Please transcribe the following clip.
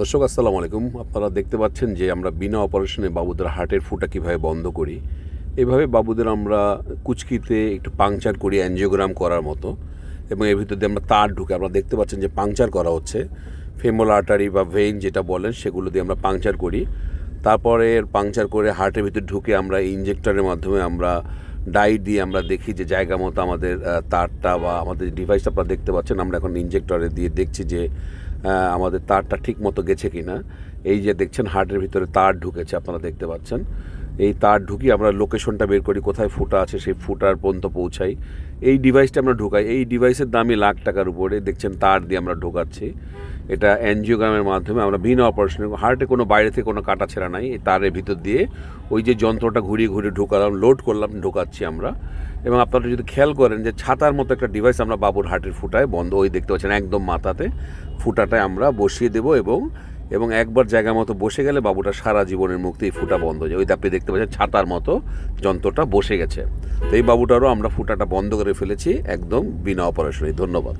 দর্শক, আসসালামু আলাইকুম। আপনারা দেখতে পাচ্ছেন যে আমরা বিনা অপারেশনে বাবুদের হার্টের ফুটা কীভাবে বন্ধ করি। এভাবে বাবুদের আমরা কুচকিতে একটু পাংচার করি অ্যানজিওগ্রাম করার মতো। এবং এর ভিতর দিয়ে আমরা তার ঢুকে, আপনারা দেখতে পাচ্ছেন যে পাংচার করা হচ্ছে। ফেমোল আর্টারি বা ভেইন যেটা বলেন, সেগুলো দিয়ে আমরা পাংচার করি। তারপরে পাংচার করে হার্টের ভিতর ঢুকে আমরা ইঞ্জেক্টরের মাধ্যমে আমরা ডাই দিয়ে আমরা দেখি যে জায়গা মতো আমাদের তারটা বা আমাদের ডিভাইসটা আপনারা দেখতে পাচ্ছেন। আমরা এখন ইঞ্জেক্টরে দিয়ে দেখছি যে আমাদের তারটা ঠিক মতো গেছে কিনা। এই যে দেখছেন, হার্টের ভিতরে তার ঢুকেছে, আপনারা দেখতে পাচ্ছেন। এই তার ঢুকিয়ে আমরা লোকেশনটা বের করি, কোথায় ফুটা আছে, সেই ফুটার পর্যন্ত পৌঁছাই। এই ডিভাইসটা আমরা ঢোকাই। এই ডিভাইসের দামই লাখ টাকার উপরে, দেখছেন, তার দিয়ে আমরা ঢোকাচ্ছি। এটা অ্যানজিওগ্রামের মাধ্যমে আমরা বিনা অপারেশনে হার্টে কোনো বাইরে থেকে কোনো কাটা ছেঁড়া নাই। এই তারের ভিতর দিয়ে ওই যে যন্ত্রটা ঘুরিয়ে ঘুরিয়ে ঢোকালাম লোড করলাম, ঢোকাচ্ছি আমরা। এবং আপনারা যদি খেয়াল করেন যে ছাতার মতো একটা ডিভাইস আমরা বাবুর হাটের ফুটায়, বন্ধ ওই দেখতে পাচ্ছেন, একদম মাথাতে ফুটাটায় আমরা বসিয়ে দেব এবং এবং একবার জায়গা মতো বসে গেলে বাবুটা সারা জীবনের মুক্তি ফুটা বন্ধ হয়ে যায় ওই আপনি দেখতে পাচ্ছেন ছাতার মতো যন্ত্রটা বসে গেছে। তো এই বাবুটারও আমরা ফুটাটা বন্ধ করে ফেলেছি, একদম বিনা অপারেশনে। ধন্যবাদ।